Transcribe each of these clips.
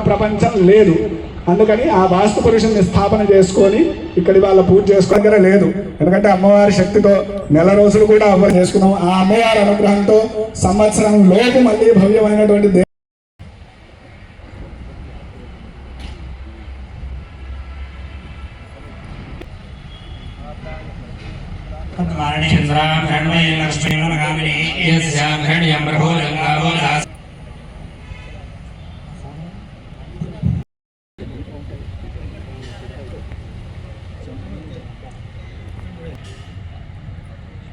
ప్రపంచం లేదు. అందుకని ఆ వాస్తు పురుషుని స్థాపన చేసుకొని ఇక్కడి వాళ్ళ పూజ చేసుకోగల లేదు. ఎందుకంటే అమ్మవారి శక్తితో నెల రోజులు కూడా అమ్మ చేసుకున్నాం. ఆ అమ్మవారి అనుగ్రహంతో సంవత్సరం లోపు మళ్ళీ భవ్యమైనటువంటి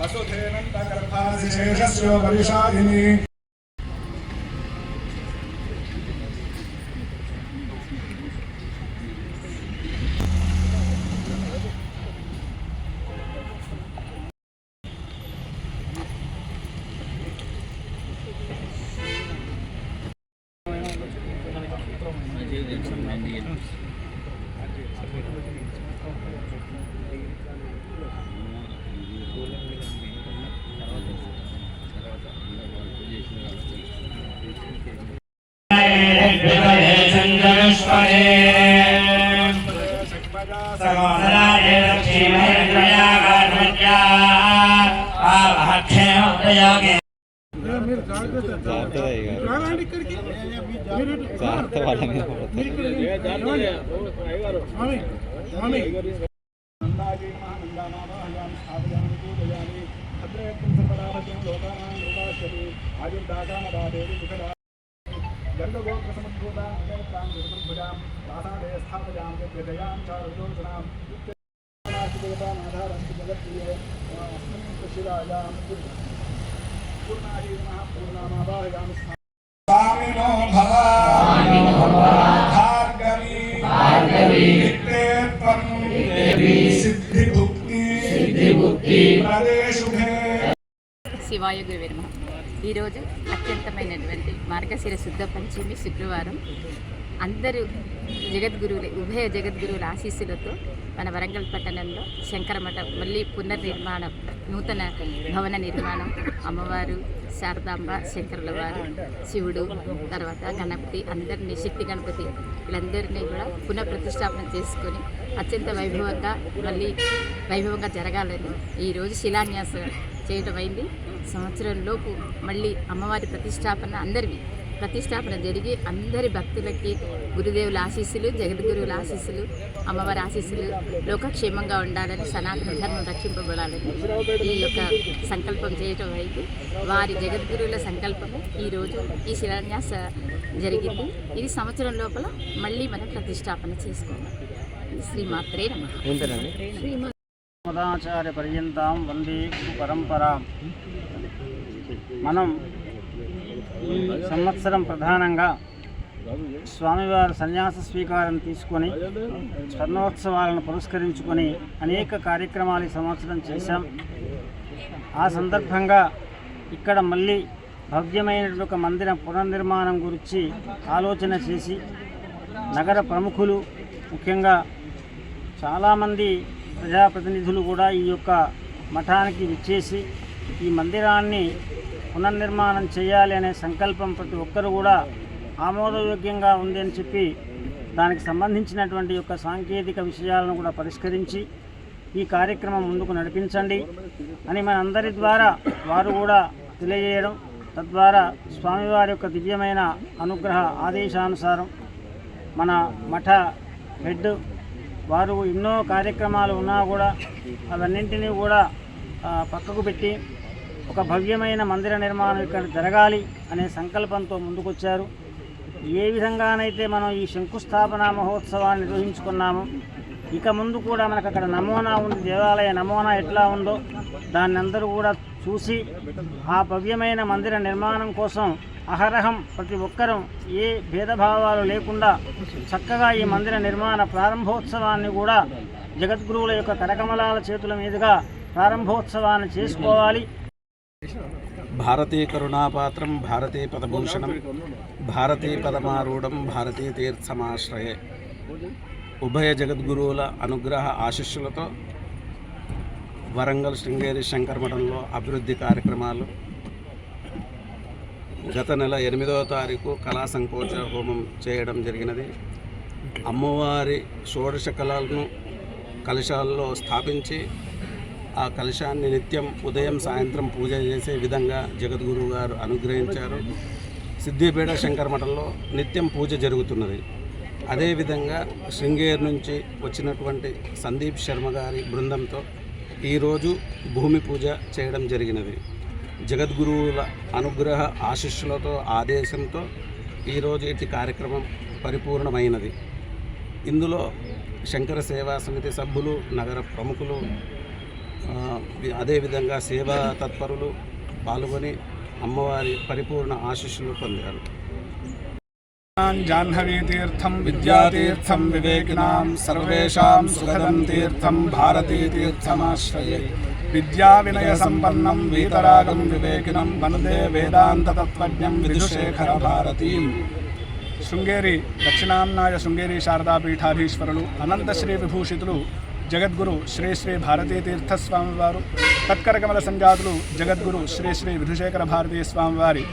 వసుధేనంత గర్భాశేషస్య వర్షాధిని चन्द्रविश्वरे सर्वसराय लक्ष्मीमहेन्द्रया गार्भज्या आवहक्षे उपयोगे జాగ్రత్త ఇక జాగ్రత్త వాళ్ళ మీద పడతారు. नन्दाजी स्वामिनो शिवाय गुरुवे नमः। ఈరోజు అత్యంతమైనటువంటి మార్గశిర శుద్ధ పంచమి శుక్రవారం. అందరూ జగద్గురువుల ఉభయ జగద్గురువుల ఆశీస్సులతో మన వరంగల్ పట్టణంలో శంకరమఠం మళ్ళీ పునర్నిర్మాణం నూతన భవన నిర్మాణం అమ్మవారు శారదాంబ శంకరుల వారు శివుడు తర్వాత గణపతి అందరినీ శక్తి గణపతి వీళ్ళందరినీ కూడా పునః ప్రతిష్టాపన చేసుకొని అత్యంత వైభవంగా మళ్ళీ వైభవంగా జరగాలని ఈరోజు శిలాన్యాసం చేయటం అయింది. సంవత్సరం లోపు మళ్ళీ అమ్మవారి ప్రతిష్టాపన అందరివి. ప్రతిష్టాపన జరిగి అందరి భక్తులకి గురుదేవుల ఆశీస్సులు జగద్గురువుల ఆశీస్సులు అమ్మవారి ఆశీస్సులు లోకక్షేమంగా ఉండాలని సనాతన ధర్మం రక్షింపబడాలని ఈ యొక్క సంకల్పం చేయటం అయింది. వారి జగద్గురువుల సంకల్పము ఈరోజు ఈ శిలాన్యాస జరిగింది. ఇది సంవత్సరం లోపల మళ్ళీ మనం ప్రతిష్టాపన చేసుకోవాలి. శ్రీమాత్రే నమ. మదాచార్య పర్యంతం వందే గురు మనం ఈ సంవత్సరం ప్రధానంగా స్వామివారి సన్యాస స్వీకారం తీసుకొని స్వర్ణోత్సవాలను పురస్కరించుకొని అనేక కార్యక్రమాలు ఈ సంవత్సరం చేశాం. ఆ సందర్భంగా ఇక్కడ మళ్ళీ భవ్యమైనటువంటి ఒక మందిరం పునర్నిర్మాణం గురించి ఆలోచన చేసి నగర ప్రముఖులు ముఖ్యంగా చాలామంది ప్రజాప్రతినిధులు కూడా ఈ యొక్క మఠానికి విచ్చేసి ఈ మందిరాన్ని పునర్నిర్మాణం చేయాలి అనే సంకల్పం ప్రతి ఒక్కరు కూడా ఆమోదయోగ్యంగా ఉంది అని చెప్పి దానికి సంబంధించినటువంటి యొక్క సాంకేతిక విషయాలను కూడా పరిష్కరించి ఈ కార్యక్రమం ముందుకు నడిపించండి అని మనందరి ద్వారా వారు కూడా తెలియజేయడం తద్వారా స్వామివారి యొక్క దివ్యమైన అనుగ్రహ ఆదేశానుసారం మన మఠ హెడ్ వారు ఎన్నో కార్యక్రమాలు ఉన్నా కూడా అవన్నింటినీ కూడా పక్కకు పెట్టి ఒక భవ్యమైన మందిర నిర్మాణం ఇక్కడ జరగాలి అనే సంకల్పంతో ముందుకొచ్చారు. ఏ విధంగానైతే మనం ఈ శంకుస్థాపన మహోత్సవాన్ని నిర్వహించుకున్నామో ఇక ముందు కూడా మనకు అక్కడ నమూనా ఉంది దేవాలయ నమూనా ఎట్లా ఉందో దాన్ని అందరూ కూడా చూసి ఆ భవ్యమైన మందిర నిర్మాణం కోసం అహరహం ప్రతి ఒక్కరూ ఏ భేదభావాలు లేకుండా చక్కగా ఈ మందిర నిర్మాణ ప్రారంభోత్సవాన్ని కూడా జగద్గురువుల యొక్క కరకమలాల చేతుల మీదుగా ప్రారంభోత్సవాన్ని చేసుకోవాలి. భారతీ కరుణాపాత్రం భారతీ పదభూషణం భారతీ పదమారూఢం భారతీ తీర్థమాశ్రయే. ఉభయ జగద్గురువుల అనుగ్రహ ఆశిష్యులతో వరంగల్ శృంగేరి శంకరమఠంలో అభివృద్ధి కార్యక్రమాలు గత నెల ఎనిమిదవ తారీఖు కళా సంకోచ హోమం చేయడం జరిగినది. అమ్మవారి షోడశ కళలను కలశాల్లో స్థాపించి ఆ కలశాన్ని నిత్యం ఉదయం సాయంత్రం పూజ చేసే విధంగా జగద్గురువు గారు అనుగ్రహించారు. సిద్దిపేట శంకర మఠంలో నిత్యం పూజ జరుగుతున్నది. అదేవిధంగా శృంగేరి నుంచి వచ్చినటువంటి సందీప్ శర్మ గారి బృందంతో ఈరోజు భూమి పూజ చేయడం జరిగినది. జగద్గురువుల అనుగ్రహ ఆశీస్సులతో ఆదేశంతో ఈరోజు ఇటు కార్యక్రమం పరిపూర్ణమైనది. ఇందులో శంకర సేవా సమితి సభ్యులు నగర ప్రముఖులు అదేవిధంగా సేవా తత్పరులు పాల్గొని అమ్మవారి పరిపూర్ణ ఆశీస్సులు పొందారు. జాహ్నవీతీర్థం విద్యాతీర్థం వివేకినాం సర్వేషాం సుఖదం తీర్థం భారతీతీర్థమాశ్రయే విద్యా వినయ సంపన్నం వీతరాగం వివేకినం వందే వేదాంతతత్వజ్ఞం విధుశేఖర భారతీం శృంగేరి దక్షిణాంనాయ శృంగేరి శారదాపీఠాధీశ్వరులు అనంతశ్రీ విభూషితులు జగద్గురు శ్రీ శ్రీ భారతీ తీర్థస్వామి వారు తత్కరకమల సంజాతులు జగద్గురు శ్రీ శ్రీ విధుశేఖర భారతీ స్వామివారి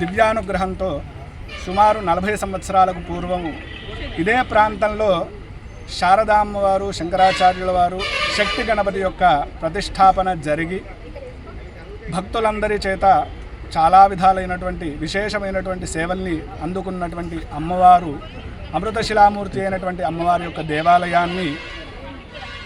దివ్యానుగ్రహంతో సుమారు నలభై సంవత్సరాలకు పూర్వము. ఇదే ప్రాంతంలో శారదామ్మ వారు శంకరాచార్యుల వారు శక్తి గణపతి యొక్క ప్రతిష్టాపన జరిగి భక్తులందరి చేత చాలా విధాలైనటువంటి విశేషమైనటువంటి సేవల్ని అందుకున్నటువంటి అమ్మవారు అమృతశిలామూర్తి అయినటువంటి అమ్మవారి యొక్క దేవాలయాన్ని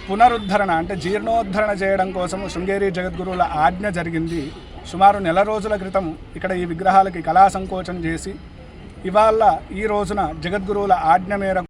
పునరుద్ధరణ అంటే జీర్ణోద్ధరణ చేయడం కోసం శృంగేరి జగద్గురువుల ఆజ్ఞ జరిగింది. సుమారు నెల రోజుల క్రితం ఇక్కడ ఈ విగ్రహాలకి కళా సంకోచం చేసి ఇవాళ ఈ రోజున జగద్గురువుల ఆజ్ఞ మేరకు